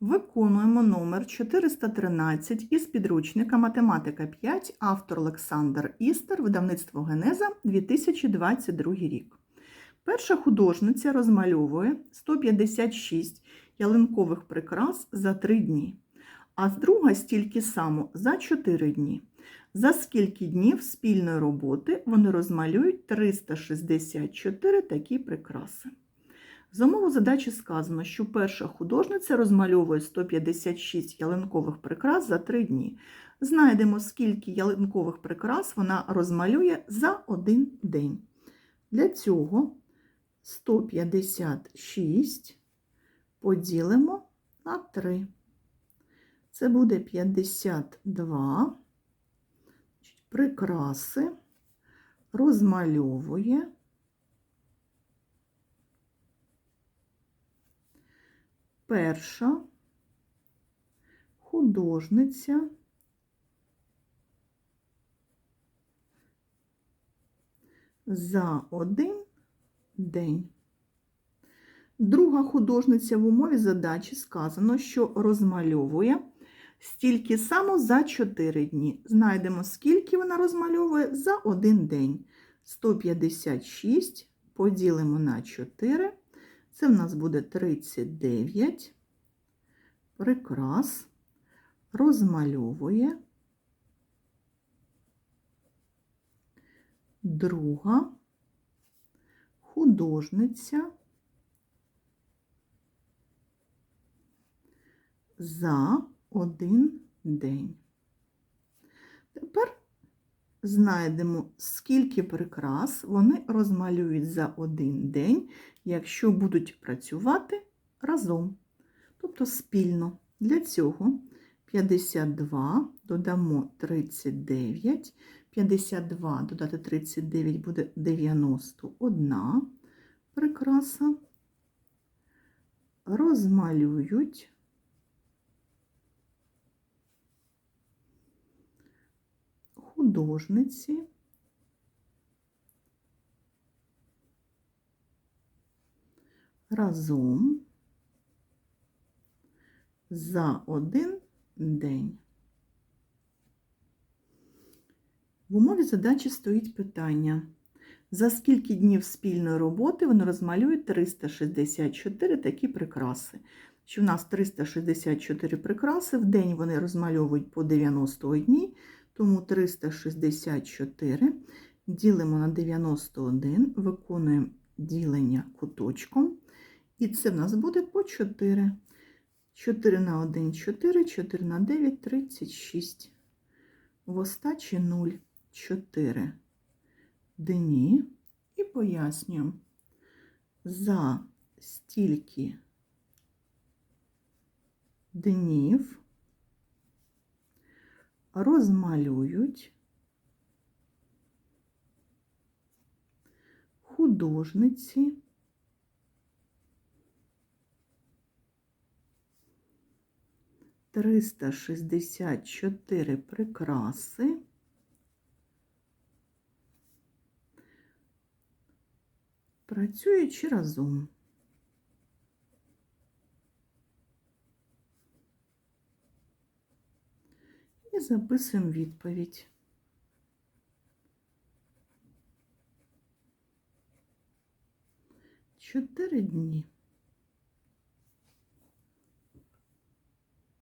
Виконуємо номер 413 із підручника Математика 5, автор Олександр Істер, видавництво Генеза, 2022 рік. Перша художниця розмальовує 156 ялинкових прикрас за 3 дні, а друга стільки само за 4 дні. За скільки днів спільної роботи вони розмалюють 364 такі прикраси. За умову задачі сказано, що перша художниця розмальовує 156 ялинкових прикрас за 3 дні. Знайдемо, скільки ялинкових прикрас вона розмалює за один день. Для цього 156 поділимо на 3. Це буде 52 прикраси розмальовує перша художниця за один день. Друга художниця в умові задачі сказано, що розмальовує стільки само за 4 дні. Знайдемо, скільки вона розмальовує за один день. 156 поділимо на 4. Це в нас буде 39. Прикрас розмальовує друга художниця за один день. Тепер знайдемо, скільки прикрас вони розмалюють за один день, якщо будуть працювати разом, тобто спільно. Для цього 52 додамо 39, 52 додати 39 буде 91 прикраса, розмалюють художниці разом за один день. В умові задачі стоїть питання, за скільки днів спільної роботи вони розмалюють 364 такі прикраси. Що в нас 364 прикраси, в день вони розмальовують по 90 дні, тому 364 ділимо на 91, виконуємо ділення куточком, і це в нас буде по 4. 4 на 1 – 4, 4 на 9 – 36. В остачі 0, 4 дні. І пояснюємо, за стільки днів розмалюють художниці триста шістдесят чотири прикраси працюючи разом. І записуємо відповідь. Чотири дні.